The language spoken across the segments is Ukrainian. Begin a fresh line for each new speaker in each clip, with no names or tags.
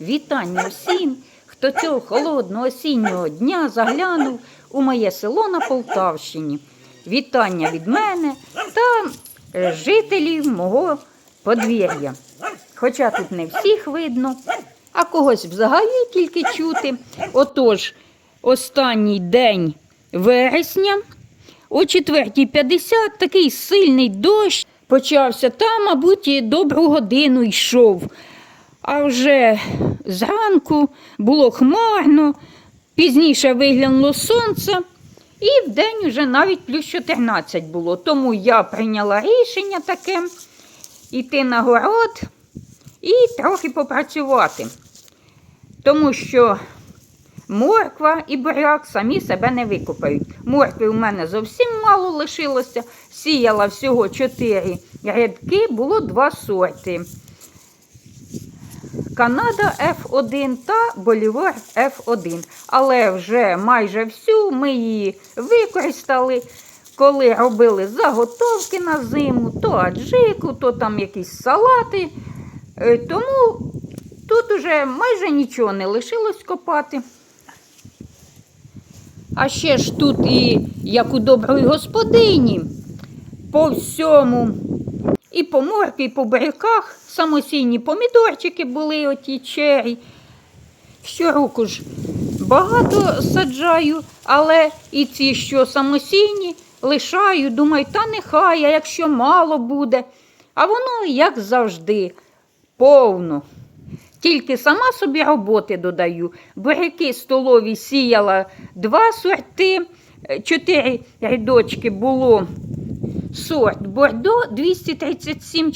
Вітання всім, хто цього холодного осіннього дня заглянув у моє село на Полтавщині. Вітання від мене та е, жителів мого подвір'я. Хоча тут не всіх видно, а когось взагалі тільки чути. Отож, останній день вересня о 4.50 такий сильний дощ почався. Там, мабуть, добру годину йшов. А вже зранку було хмарно, пізніше виглянуло сонце, і вдень вже навіть плюс 14 було. Тому я прийняла рішення таке йти на город і трохи попрацювати. Тому що морква і буряк самі себе не викопають. Моркви у мене зовсім мало лишилося. Сіяла всього 4 рядки, було два сорти. Канада F1 та Болівар F1. Але вже майже всю ми її використали, коли робили заготовки на зиму, то аджику, то там якісь салати. Е, Тому тут уже майже нічого не лишилось копати. А ще ж тут і як у доброї господині, по всьому і по моркві, і по буряках самосійні помідорчики були оті чері. Щороку ж багато саджаю, але і ці, що самосійні, лишаю, думаю, та нехай, а якщо мало буде. А воно, як завжди, повно. Тільки сама собі роботи додаю. Буряки столові сіяла два сорти, чотири рядочки було сорт Бордо 237,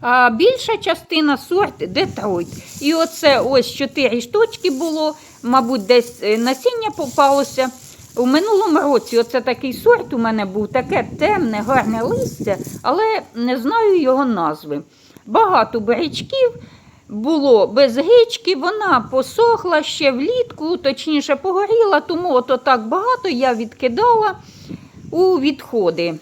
а більша частина сорт Детройт. І оце ось чотири штучки було, мабуть, десь е, насіння попалося. У минулому році оце такий сорт у мене був, таке темне, гарне листя, але не знаю його назви. Багато бурячків було без гички, вона посохла ще влітку, точніше погоріла, тому ото так багато я відкидала у відходи,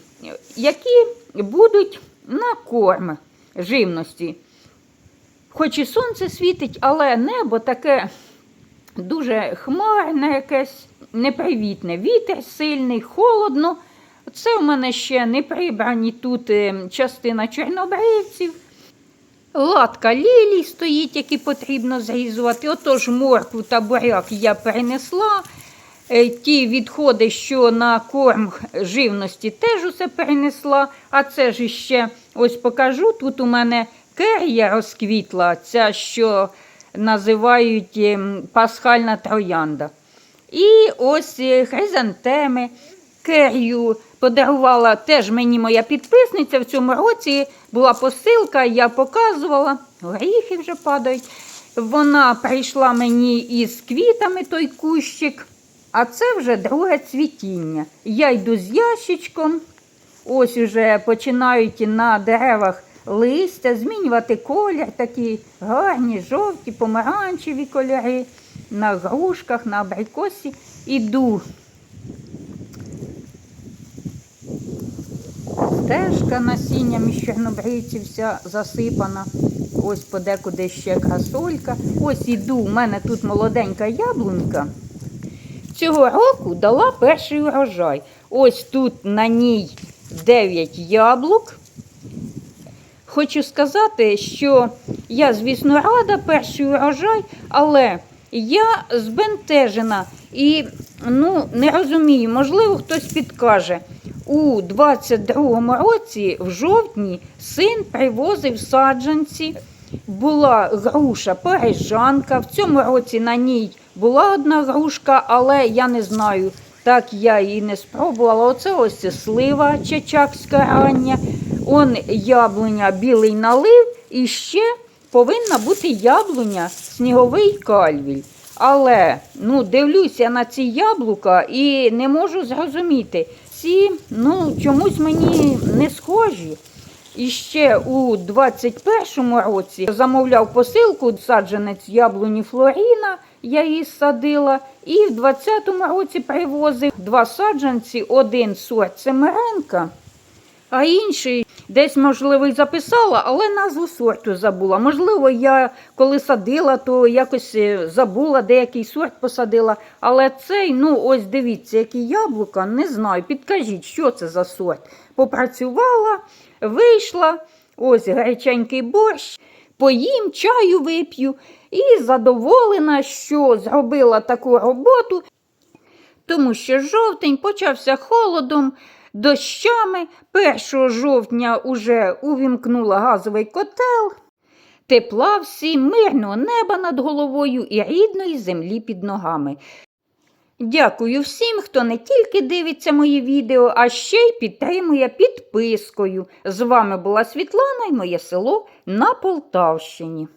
які будуть на корм живності. Хоч і сонце світить, але небо таке дуже хмарне, якесь непривітне. Вітер сильний, холодно. Це у мене ще не прибрані тут е, частина чорнобривців. Латка лілій стоїть, які потрібно зрізувати. Отож, моркву та буряк я перенесла. Е, Ті відходи, що на корм живності, теж усе перенесла. А це ж ще ось покажу. Тут у мене керія розквітла, ця, що називають ем, пасхальна троянда. І ось е, хризантеми. Керію подарувала теж мені моя підписниця в цьому році. Була посилка, я показувала, горіхи вже падають. Вона прийшла мені із квітами той кущик, а це вже друге цвітіння. Я йду з ящичком. Ось уже починають на деревах листя, змінювати колір, такі гарні, жовті, помаранчеві кольори. На грушках, на абрикосі. Іду Стежка насінням із чорнобривців вся засипана. Ось подекуди ще красолька. Ось іду, у мене тут молоденька яблунька. Цього року дала перший урожай. Ось тут на ній 9 яблук. Хочу сказати, що я, звісно, рада перший урожай, але я збентежена і ну, не розумію, можливо, хтось підкаже. У 22-му році, в жовтні, син привозив саджанці, була груша парижанка. В цьому році на ній була одна грушка, але я не знаю, так я її не спробувала. Оце ось слива чечакська рання, он яблуня білий налив і ще повинна бути яблуня сніговий кальвіль. Але ну, дивлюся на ці яблука і не можу зрозуміти. Ці ну, чомусь мені не схожі. І ще у 21-му році замовляв посилку саджанець яблуні Флоріна, я її садила. І в 20-му році привозив два саджанці, один сорт Семеренка, а інший Десь, можливо, і записала, але назву сорту забула. Можливо, я коли садила, то якось е, забула, деякий сорт посадила. Але цей, ну ось дивіться, які яблука, не знаю. Підкажіть, що це за сорт. Попрацювала, вийшла, ось гаряченький борщ, поїм, чаю вип'ю і задоволена, що зробила таку роботу тому що жовтень почався холодом, дощами. 1 жовтня уже увімкнула газовий котел, тепла всім, мирного неба над головою і рідної землі під ногами. Дякую всім, хто не тільки дивиться мої відео, а ще й підтримує підпискою. З вами була Світлана і моє село на Полтавщині.